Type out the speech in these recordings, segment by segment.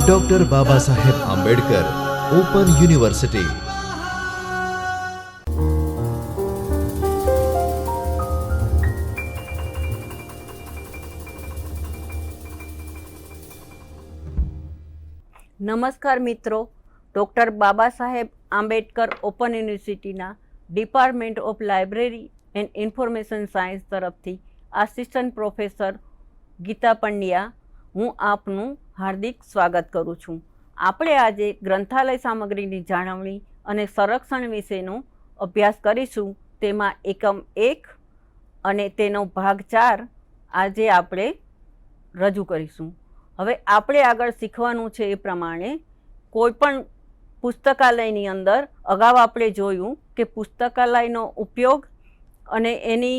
Doctor બાબા Saheb Ambedkar open university નમસ્કાર મિત્રો doctor Baba Saheb Ambedkar open યુનિવર્સિટીના department of library and information science તરફથી આસિસ્ટન્ટ પ્રોફેસર ગીતા પંડ્યા હું આપનું હાર્દિક સ્વાગત કરું છું. આપણે આજે ગ્રંથાલય સામગ્રીની જાળવણી અને સંરક્ષણ વિશેનો અભ્યાસ કરીશું. તેમાં એકમ એક અને તેનો ભાગ ચાર આજે આપણે રજૂ કરીશું. હવે આપણે આગળ શીખવાનું છે એ પ્રમાણે કોઈપણ પુસ્તકાલયની અંદર અગાઉ આપણે જોયું કે પુસ્તકાલયનો ઉપયોગ અને એની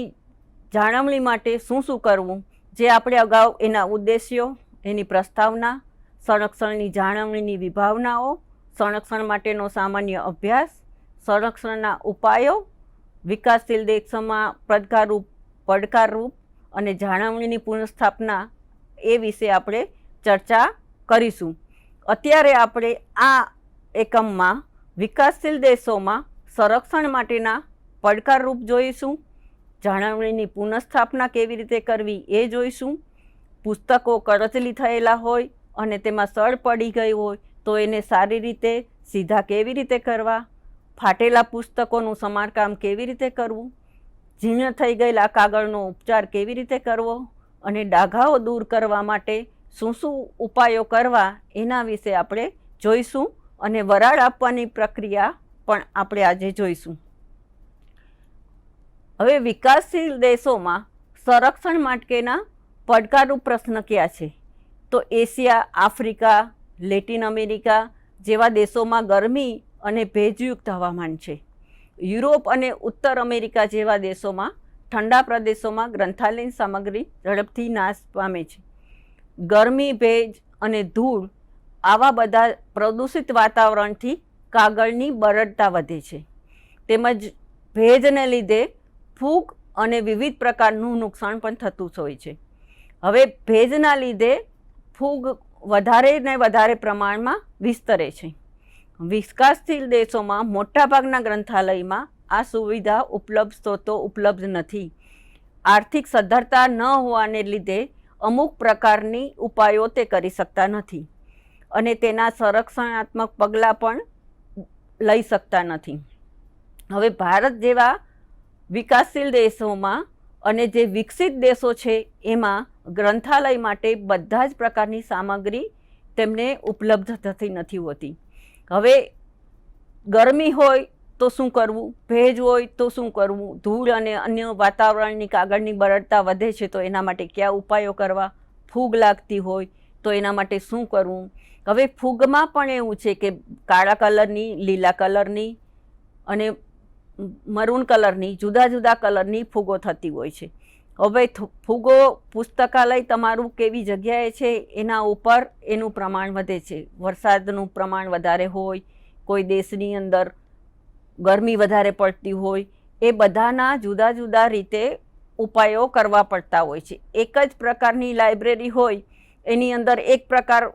જાળવણી માટે શું શું કરવું જે આપણે અગાઉ એના ઉદ્દેશ્યો, એની પ્રસ્તાવના, સંરક્ષણની જાળવણીની વિભાવનાઓ, સંરક્ષણ માટેનો સામાન્ય અભ્યાસ, સંરક્ષણના ઉપાયો, વિકાસશીલ દેશોમાં પડકારરૂપ પડકારરૂપ અને જાળવણીની પુનઃસ્થાપના એ વિશે આપણે ચર્ચા કરીશું. અત્યારે આપણે આ એકમમાં વિકાસશીલ દેશોમાં સંરક્ષણ માટેના પડકારરૂપ જોઈશું. જાળવણીની પુનઃસ્થાપના કેવી રીતે કરવી એ જોઈશું. પુસ્તકો કરચલી થયેલા હોય અને તેમાં સળ પડી ગઈ હોય તો એને સારી રીતે સીધા કેવી રીતે કરવા? ફાટેલા પુસ્તકોનું સમારકામ કેવી રીતે કરવું? ઝીણ થઈ ગયેલા કાગળનો ઉપચાર કેવી રીતે કરવો? અને ડાઘાઓ દૂર કરવા માટે શું શું ઉપાયો કરવા એના વિશે આપણે જોઈશું અને વરાળ આપવાની પ્રક્રિયા પણ આપણે આજે જોઈશું. હવે વિકાસશીલ દેશોમાં સંરક્ષણ માટેના પડકારરૂપ પ્રશ્ન કયા છે? તો એશિયા, આફ્રિકા, લેટિન અમેરિકા જેવા દેશોમાં ગરમી અને ભેજયુક્ત હવામાન છે. યુરોપ અને ઉત્તર અમેરિકા જેવા દેશોમાં ઠંડા પ્રદેશોમાં ગ્રંથાલયની સામગ્રી ઝડપથી નાશ પામે છે. ગરમી, ભેજ અને ધૂળ આવા બધા પ્રદૂષિત વાતાવરણથી કાગળની બરડતા વધે છે. તેમજ ભેજને લીધે ફૂગ અને વિવિધ પ્રકારનું નુકસાન પણ થતું જ હોય છે. હવે ભેજના લીધે ફૂગ વધારે ને વધારે પ્રમાણમાં વિસ્તરે છે. વિકાસશીલ દેશોમાં મોટાભાગના ગ્રંથાલયમાં આ સુવિધા ઉપલબ્ધ સ્ત્રોતો ઉપલબ્ધ નથી. આર્થિક સદ્ધરતા ન હોવાને લીધે અમુક પ્રકારની ઉપાયો તે કરી શકતા નથી અને તેના સંરક્ષણાત્મક પગલાં પણ લઈ શકતા નથી. હવે ભારત જેવા વિકાસશીલ દેશોમાં અને જે વિકસિત દેશો છે, એમાં ગ્રંથાલય માટે બધા જ પ્રકારની સામગ્રી તેમને ઉપલબ્ધ થતી નથી હોતી. હવે ગરમી હોય તો શું કરવું? ભેજ હોય તો શું કરવું? ધૂળ અને અન્ય વાતાવરણની કાગળની બરડતા વધે છે તો એના માટે કયા ઉપાયો કરવા? ફૂગ લાગતી હોય તો એના માટે શું કરવું? હવે ફૂગમાં પણ એવું છે કે કાળા કલરની, લીલા કલરની અને મરૂન કલરની, જુદા જુદા કલરની ફૂગો થતી હોય છે. હવે ફૂગો પુસ્તકાલય તમારું કેવી જગ્યાએ છે, એના ઉપર એનું પ્રમાણ વધે છે. વરસાદનું પ્રમાણ વધારે હોય, કોઈ દેશની અંદર ગરમી વધારે પડતી હોય, એ બધાના જુદા જુદા રીતે ઉપાયો કરવા પડતા હોય છે. એક જ પ્રકારની લાઇબ્રેરી હોય, એની અંદર એક પ્રકાર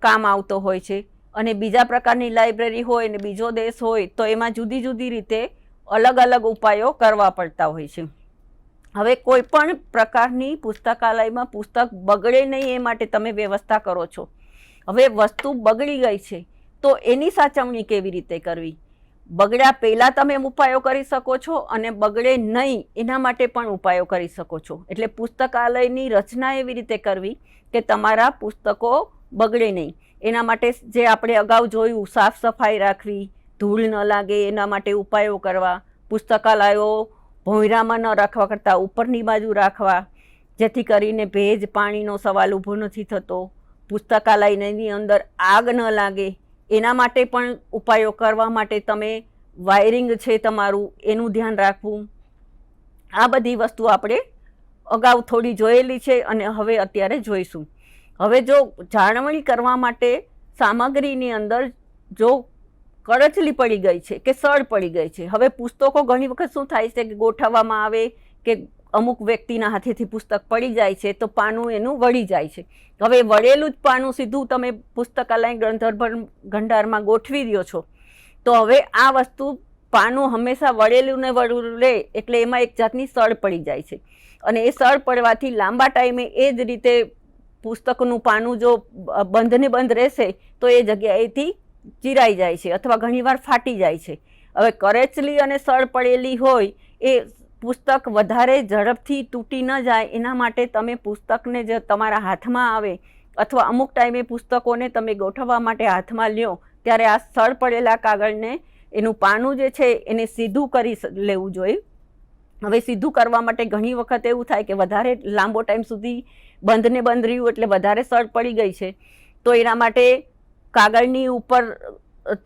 કામ આવતો હોય છે. અને બીજા પ્રકારની લાઇબ્રેરી હોય ને બીજો દેશ હોય, તો એમાં જુદી જુદી રીતે અલગ અલગ ઉપાયો કરવા પડતા હોય છે. હવે કોઈ પણ પ્રકારની પુસ્તકાલયમાં પુસ્તક બગડે નહીં એ માટે તમે વ્યવસ્થા કરો છો. હવે વસ્તુ બગડી ગઈ છે, તો એની સાચવણી કેવી રીતે કરવી? બગડ્યા પહેલાં તમે ઉપાયો કરી શકો છો અને બગડે નહીં એના માટે પણ ઉપાયો કરી શકો છો. એટલે પુસ્તકાલયની રચના એવી રીતે કરવી કે તમારા પુસ્તકો બગડે નહીં. એના માટે જે આપણે અગાઉ જોયું, સાફ સફાઈ રાખવી, ધૂળ ન લાગે, એના માટે ઉપાયો કરવા, પુસ્તકાલયો ભોંયરામાં ન રાખવા કરતાં ઉપરની બાજુ રાખવા, જેથી કરીને ભેજ પાણીનો સવાલ ઊભો નથી થતો, પુસ્તકાલયની અંદર આગ ન લાગે, એના માટે પણ ઉપાયો કરવા માટે તમે વાયરિંગ છે તમારું, એનું ધ્યાન રાખવું. આ બધી વસ્તુ આપણે અગાઉ થોડી જોયેલી છે અને હવે અત્યારે જોઈશું. હવે જો જાળવણી કરવા માટે સામગ્રીની અંદર જો કરચલી પડી ગઈ છે કે સળ પડી ગઈ છે, હવે પુસ્તકો ઘણી વખત શું થાય છે કે ગોઠવવામાં આવે કે અમુક વ્યક્તિના હાથેથી પુસ્તક પડી જાય છે તો પાનું એનું વળી જાય છે. હવે વળેલું જ પાનું સીધું તમે પુસ્તકાલય ગ્રંથર ભંડારમાં ગોઠવી દો છો. તો હવે આ વસ્તુ પાનું હંમેશા વળેલું ને વળેલું રહે એટલે એમાં એક જાતની સળ પડી જાય છે. અને એ સળ પડવાથી લાંબા ટાઈમે એ જ રીતે પુસ્તકનું પાનું જો બંધ ને બંધ રહેશે, તો એ જગ્યાએથી ચીરાઈ જાય છે અથવા ઘણીવાર ફાટી જાય છે. હવે કરેચલી અને સળ પડેલી હોય, એ પુસ્તક વધારે ઝડપથી તૂટી ન જાય, એના માટે તમે પુસ્તકને જે તમારા હાથમાં આવે અથવા અમુક ટાઈમે પુસ્તકોને તમે ગોઠવવા માટે હાથમાં લ્યો, ત્યારે આ સળ પડેલા કાગળને એનું પાનું જે છે, એને સીધું કરી લેવું જોઈએ. હવે સીધું કરવા માટે ઘણી વખત એવું થાય કે વધારે લાંબો ટાઈમ સુધી બંધ ને બંધ રહ્યું એટલે વધારે સળ પડી ગઈ છે. તો એના માટે કાગળની ઉપર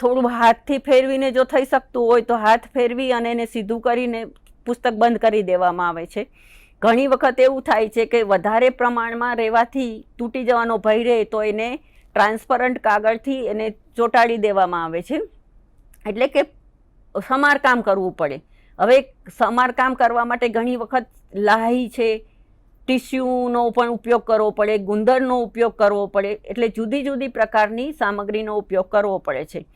થોડું હાથથી ફેરવીને જો થઈ શકતું હોય તો હાથ ફેરવી અને એને સીધું કરીને પુસ્તક બંધ કરી દેવામાં આવે છે. ઘણી વખત એવું થાય છે કે વધારે પ્રમાણમાં રહેવાથી તૂટી જવાનો ભય રહે તો એને ટ્રાન્સપરન્ટ કાગળથી એને ચોંટાડી દેવામાં આવે છે. એટલે કે સમારકામ કરવું પડે. હવે સમારકામ કરવા માટે ઘણી વખત લાહી છે ટીસ્યુનો પણ ઉપયોગ કરવો પડે, ગુંદરનો ઉપયોગ કરવો પડે, એટલે જુદી જુદી પ્રકારની સામગ્રીનો ઉપયોગ કરવો પડે છે.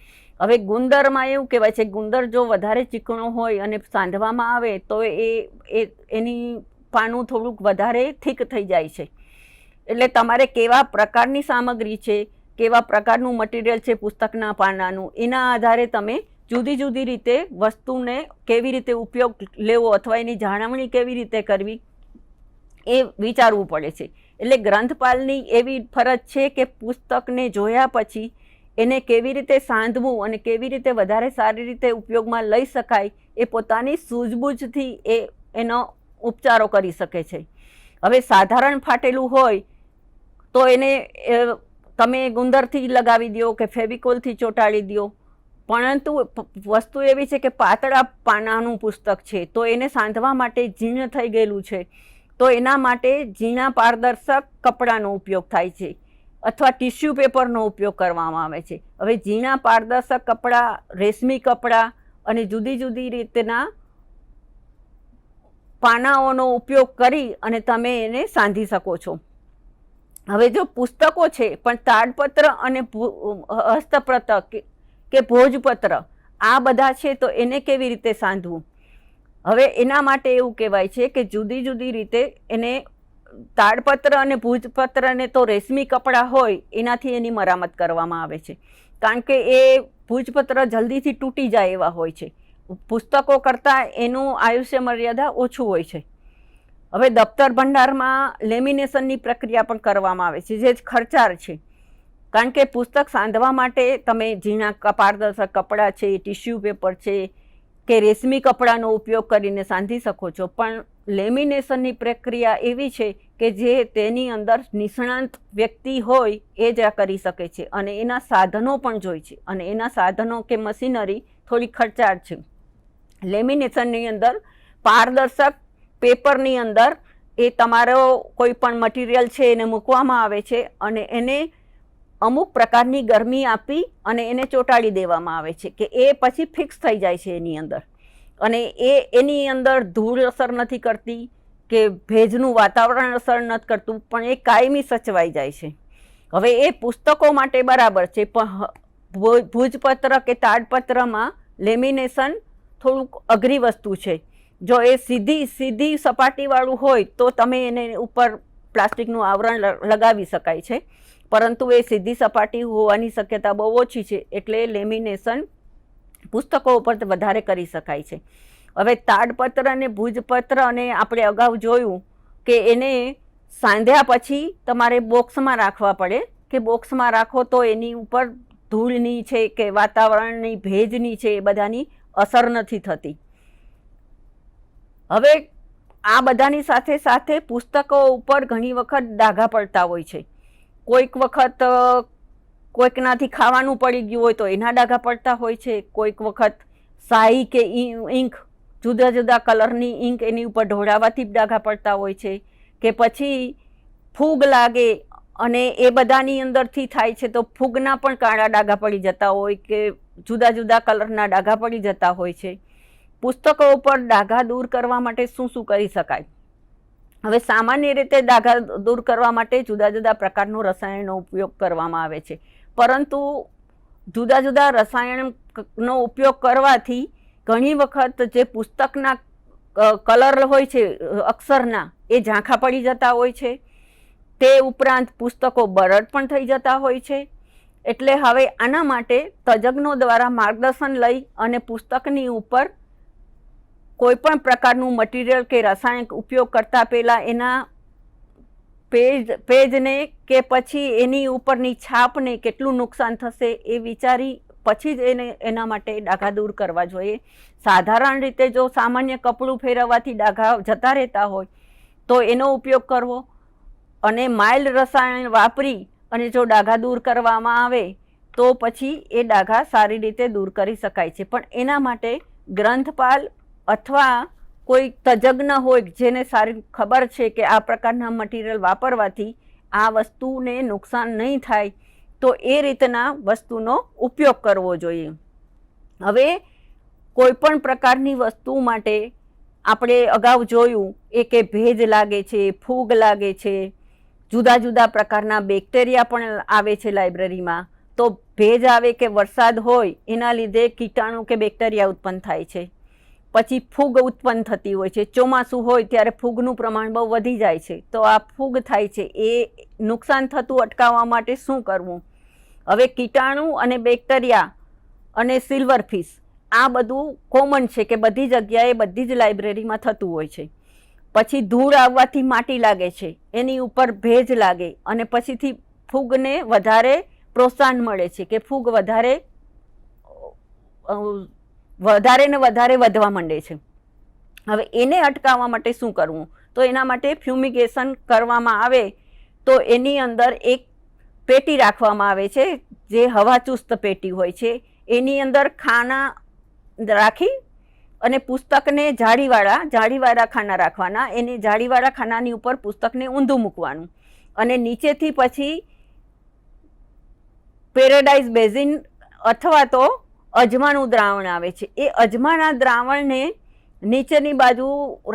હવે ગુંદરમાં એવું કહેવાય છે, ગુંદર જો વધારે ચીકણો હોય અને સાંધવામાં આવે, તો એ એની પાનું થોડુંક વધારે થીક થઈ જાય છે. એટલે તમારે કેવા પ્રકારની સામગ્રી છે, કેવા પ્રકારનું મટીરિયલ છે પુસ્તકના પાનાનું, એના આધારે તમે જુદી જુદી રીતે વસ્તુને કેવી રીતે ઉપયોગ લેવો અથવા એની જાળવણી કેવી રીતે કરવી એ વિચારવું પડે છે. એટલે ગ્રંથપાલની એવી ફરજ છે કે પુસ્તકને જોયા પછી એને કેવી રીતે સાંધવું અને કેવી રીતે વધારે સારી રીતે ઉપયોગમાં લઈ શકાય એ પોતાની સૂઝબૂઝથી એ, એનો ઉપચારો કરી શકે છે. હવે સાધારણ ફાટેલું હોય તો એને તમે ગુંદરથી લગાવી દો કે ફેવિકોલથી ચોંટાડી દો. પરંતુ વસ્તુ એવી છે કે પાતળા પાનાનું પુસ્તક છે તો એને સાંધવા માટે જીર્ણ થઈ ગયેલું છે. તો એના માટે ઝીણા પારદર્શક કપડાનો ઉપયોગ થાય છે અથવા ટિશ્યુ પેપરનો ઉપયોગ કરવામાં આવે છે. હવે ઝીણા પારદર્શક કપડાં, રેશમી કપડાં અને જુદી જુદી રીતના પાનાઓનો ઉપયોગ કરી અને તમે એને સાંધી શકો છો. હવે જો પુસ્તકો છે, પણ તાડપત્ર અને હસ્તપ્રત કે- ભોજપત્ર આ બધા છે તો એને કેવી રીતે સાંધવું? હવે એના માટે એવું કહેવાય છે કે જુદી જુદી રીતે એને તાડપત્ર અને ભૂજપત્રને તો રેશમી કપડાં હોય, એનાથી એની મરામત કરવામાં આવે છે. કારણ કે એ ભૂજપત્ર જલ્દીથી તૂટી જાય એવા હોય છે. પુસ્તકો કરતાં એનું આયુષ્ય મર્યાદા ઓછું હોય છે. હવે દફતર ભંડારમાં લેમિનેશનની પ્રક્રિયા પણ કરવામાં આવે છે, જે ખર્ચાળ છે. કારણ કે પુસ્તક સાંધવા માટે તમે ઝીણા પારદર્શક કપડાં છે, ટિશ્યુ પેપર છે કે રેશમી કપડાનો ઉપયોગ કરીને સાંધી શકો છો. પણ લેમિનેશનની પ્રક્રિયા એવી છે કે જે તેની અંદર નિષ્ણાંત વ્યક્તિ હોય એ જ કરી શકે છે અને એના સાધનો પણ જોઈ છે અને એના સાધનો કે મશીનરી થોડી ખર્ચાળ છે. લેમિનેશનની અંદર પારદર્શક પેપરની અંદર એ તમારો કોઈ પણ મટીરિયલ છે એને મૂકવામાં આવે છે અને એને અમુક પ્રકારની ગરમી આપી અને એને ચોંટાડી દેવામાં આવે છે કે એ પછી ફિક્સ થઈ જાય છે એની અંદર. અને એ એની અંદર ધૂળ અસર નથી કરતી કે ભેજનું વાતાવરણ અસર નથી કરતું, પણ એ કાયમી સચવાઈ જાય છે. હવે એ પુસ્તકો માટે બરાબર છે, પણ ભૂજપત્ર કે તાડપત્રમાં લેમિનેશન થોડુંક અઘરી વસ્તુ છે. જો એ સીધી સીધી સપાટીવાળું હોય તો તમે એને ઉપર પ્લાસ્ટિકનું આવરણ લગાવી શકાય છે. પરંતુ એ સીધી સપાટી હોવાની શક્યતા બહુ ઓછી છે, એટલે લેમિનેશન પુસ્તકો ઉપર વધારે કરી શકાય છે. હવે તાડપત્ર અને ભુજપત્ર અને આપણે અગાઉ જોયું કે એને સાંધ્યા પછી તમારે બોક્સમાં રાખવા પડે. કે બોક્સમાં રાખો તો એની ઉપર ધૂળની છે કે વાતાવરણની, ભેજની છે એ બધાની અસર નથી થતી. હવે આ બધાની સાથે સાથે પુસ્તકો ઉપર ઘણી વખત ડાઘા પડતા હોય છે. કોઈક વખત કોઈકનાથી ખાવાનું પડી ગયું હોય તો એના ડાઘા પડતા હોય છે. કોઈક વખત શાહી કે ઇંક જુદા જુદા કલરની ઇંક એની ઉપર ઢોળાવાથી ડાઘા પડતા હોય છે કે પછી ફૂગ લાગે અને એ બધાની અંદરથી થાય છે તો ફૂગના પણ કાળા ડાઘા પડી જતા હોય કે જુદા જુદા કલરના ડાઘા પડી જતા હોય છે. પુસ્તકો ઉપર ડાઘા દૂર કરવા માટે શું શું કરી શકાય? હવે સામાન્ય રીતે ડાઘા દૂર કરવા માટે જુદા જુદા પ્રકારનો રસાયણનો ઉપયોગ કરવામાં આવે છે. પરંતુ જુદા જુદા રસાયણનો ઉપયોગ કરવાથી ઘણી વખત જે પુસ્તકના કલર હોય છે, અક્ષરના, એ ઝાંખા પડી જતા હોય છે. તે ઉપરાંત પુસ્તકો બરડ પણ થઈ જતા હોય છે. એટલે હવે આના માટે તજજ્ઞો દ્વારા માર્ગદર્શન લઈ અને પુસ્તકની ઉપર કોઈપણ પ્રકારનું મટીરિયલ કે રાસાયણિક ઉપયોગ કરતા પહેલાં એના પેજ, પેજને કે પછી એની ઉપરની છાપને કેટલું નુકસાન થશે એ વિચારી પછી જ એને, એના માટે ડાઘા દૂર કરવા જોઈએ. સાધારણ રીતે જો સામાન્ય કપડું ફેરવવાથી ડાઘા જતા રહેતા હોય, તો એનો ઉપયોગ કરવો અને માઇલ્ડ રસાયણ વાપરી અને જો ડાઘા દૂર કરવામાં આવે, તો પછી એ ડાઘા સારી રીતે દૂર કરી શકાય છે. પણ એના માટે ગ્રંથપાલ અથવા કોઈ તજજ્ઞ હોય, જેને સારી ખબર છે કે આ પ્રકારના મટીરિયલ વાપરવાથી આ વસ્તુને નુકસાન નહીં થાય, તો એ રીતના વસ્તુનો ઉપયોગ કરવો જોઈએ. હવે, કોઈપણ પ્રકારની વસ્તુ માટે આપણે અગાઉ જોયું એ કે ભેજ લાગે છે, ફૂગ લાગે છે, જુદા જુદા પ્રકારના બેક્ટેરિયા પણ આવે છે લાઇબ્રેરીમાં. તો ભેજ આવે કે વરસાદ હોય, એના લીધે કીટાણુ કે બેક્ટેરિયા ઉત્પન્ન થાય છે. પછી ફૂગ ઉત્પન્ન થતી હોય છે. ચોમાસું હોય ત્યારે ફૂગનું પ્રમાણ બહુ વધી જાય છે. તો આ ફૂગ થાય છે. એ નુકસાન થતું અટકાવવા માટે શું કરવું? હવે કીટાણુ અને બેક્ટેરિયા અને સિલ્વર ફિશ, આ બધું કોમન છે કે બધી જગ્યાએ બધી જ લાઇબ્રેરીમાં થતું હોય છે. પછી ધૂળ આવવાથી માટી લાગે છે. એની ઉપર ભેજ લાગે અને પછીથી ફૂગને વધારે પ્રોત્સાહન મળે છે કે ફૂગ વધારે વધારે ને વધારે વધવા માંડે છે. હવે એને અટકાવવા માટે શું કરવું? તો એના માટે ફ્યુમિગેશન કરવામાં આવે તો એની અંદર એક પેટી રાખવામાં આવે છે, જે હવાચુસ્ત પેટી હોય છે. એની અંદર ખાના રાખી અને પુસ્તકને જાળીવાળા જાળીવાળા ખાના રાખવાના. એને જાળીવાળા ખાનાની ઉપર પુસ્તકને ઊંધું મૂકવાનું. અને નીચેથી પછી પેરેડાઇઝ બેઝિન અથવા તો અજમાનું દ્રાવણ આવે છે. એ અજમાના દ્રાવણને નીચેની બાજુ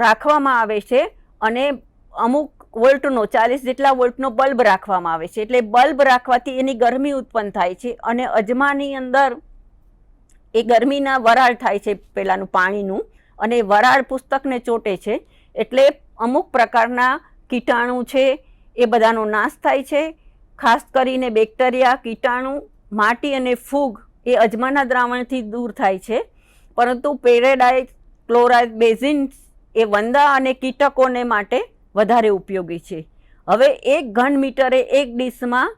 રાખવામાં આવે છે અને અમુક વોલ્ટનો, ચાલીસ જેટલા વોલ્ટનો બલ્બ રાખવામાં આવે છે. એટલે બલ્બ રાખવાથી એની ગરમી ઉત્પન્ન થાય છે અને અજમાની અંદર એ ગરમીના વરાળ થાય છે પહેલાંનું પાણીનું અને વરાળ પુસ્તકને ચોટે છે. એટલે અમુક પ્રકારના કીટાણુ છે એ બધાનો નાશ થાય છે. ખાસ કરીને બેક્ટેરિયા, કીટાણુ, માટી અને ફૂગ એ અજમાના દ્રાવણથી દૂર થાય છે. પરંતુ પેરેડાઇટ ક્લોરાઇડ બેઝિન એ વંદા અને કીટકોને માટે વધારે ઉપયોગી છે. હવે એક ઘન મીટરે એક ડીશમાં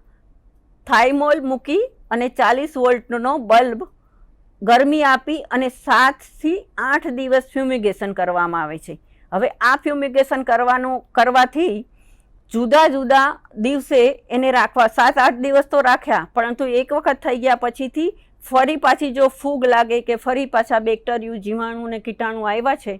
થાઇમોલ મૂકી અને ચાલીસ વોલ્ટનો બલ્બ ગરમી આપી અને સાતથી આઠ દિવસ ફ્યુમિગેશન કરવામાં આવે છે. હવે આ ફ્યુમિગેશન કરવાનું, કરવાથી જુદા જુદા દિવસે એને રાખવા, સાત આઠ દિવસ તો રાખ્યા, પરંતુ એક વખત થઈ ગયા પછીથી ફરી પાછી જો ફૂગ લાગે કે ફરી પાછા બેક્ટેરિયું, જીવાણુ ને કીટાણુ આવ્યા છે,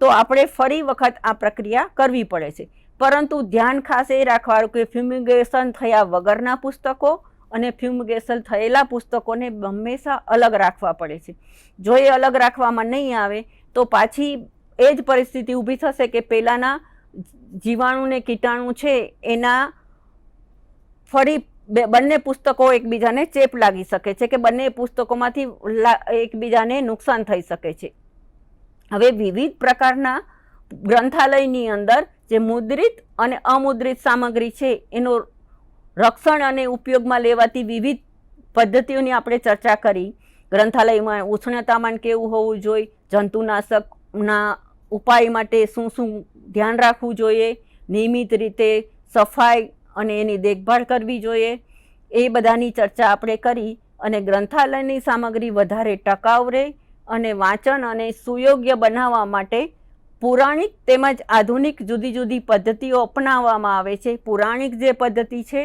તો આપણે ફરી વખત આ પ્રક્રિયા કરવી પડે છે. પરંતુ ધ્યાન ખાસ એ રાખવાનું કે ફ્યુમિગેશન થયા વગરના પુસ્તકો અને ફ્યુમિગેશન થયેલા પુસ્તકોને હંમેશા અલગ રાખવા પડે છે. જો એ અલગ રાખવામાં નહીં આવે, તો પાછી એ જ પરિસ્થિતિ ઊભી થશે કે પહેલાંના જીવાણુ ને કીટાણુ છે, એના ફરી બે- બંને પુસ્તકો એકબીજાને ચેપ લાગી શકે છે કે બંને પુસ્તકોમાંથી એકબીજાને નુકસાન થઈ શકે છે. હવે વિવિધ પ્રકારના ગ્રંથાલયની અંદર જે મુદ્રિત અને અમુદ્રિત સામગ્રી છે એનો રક્ષણ અને ઉપયોગમાં લેવાતી વિવિધ પદ્ધતિઓની આપણે ચર્ચા કરી. ગ્રંથાલયમાં ઉષ્ણતામાન કેવું હોવું જોઈએ, જંતુનાશકના ઉપાય માટે શું શું ધ્યાન રાખવું જોઈએ, નિયમિત રીતે સફાઈ અને એની દેખભાળ કરવી જોઈએ. એ બધાની ચર્ચા આપણે કરી અને ગ્રંથાલયની સામગ્રી વધારે ટકાઉ રહે અને વાંચન અને સુયોગ્ય બનાવવા માટે પુરાણિક તેમજ આધુનિક જુદી જુદી પદ્ધતિઓ અપનાવવામાં આવે છે. પૌરાણિક જે પદ્ધતિ છે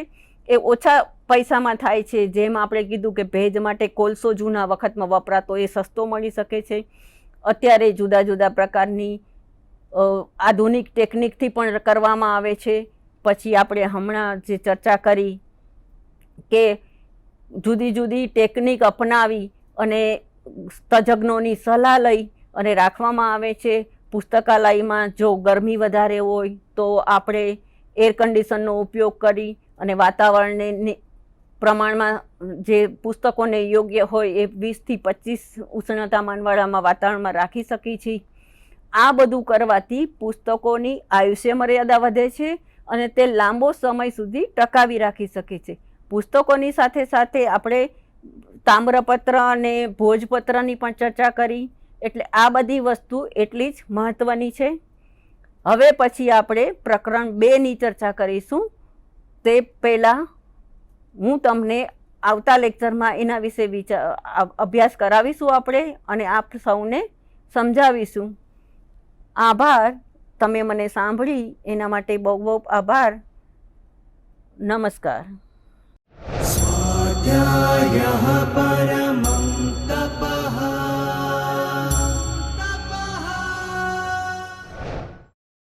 એ ઓછા પૈસામાં થાય છે. જેમ આપણે કીધું કે ભેજ માટે કોલસો જૂના વખતમાં વપરાતો એ સસ્તો મળી શકે છે. અત્યારે જુદા જુદા પ્રકારની આધુનિક ટેકનિકથી પણ કરવામાં આવે છે. પછી આપણે હમણાં જે ચર્ચા કરી કે જુદી જુદી ટેકનિક અપનાવી અને તજજ્ઞોની સલાહ લઈ અને રાખવામાં આવે છે પુસ્તકાલયમાં જો ગરમી વધારે હોય તો આપણે એર કન્ડિશનનો ઉપયોગ કરી અને વાતાવરણને પ્રમાણમાં જે પુસ્તકોને યોગ્ય હોય એ વીસથી પચીસ ઉષ્ણતામાનવાળામાં વાતાવરણમાં રાખી શકીએ છીએ. આ બધું કરવાથી પુસ્તકોની આયુષ્ય મર્યાદા વધે છે અને તે લાંબો સમય સુધી ટકાવી રાખી શકે છે. પુસ્તકોની સાથે સાથે આપણે તામ્રપત્ર અને ભોજપત્રની પણ ચર્ચા કરી, એટલે આ બધી વસ્તુ એટલી જ મહત્ત્વની છે. હવે પછી આપણે પ્રકરણ બેની ચર્ચા કરીશું. તે પહેલાં હું તમને આવતા લેક્ચરમાં એના વિશે વિચાર અભ્યાસ કરાવીશું આપણે અને આપ સૌને સમજાવીશું. આભાર. તમે મને સાંભળી એના માટે બહુ બહુ આભાર. નમસ્કાર. સ્વાધ્યાય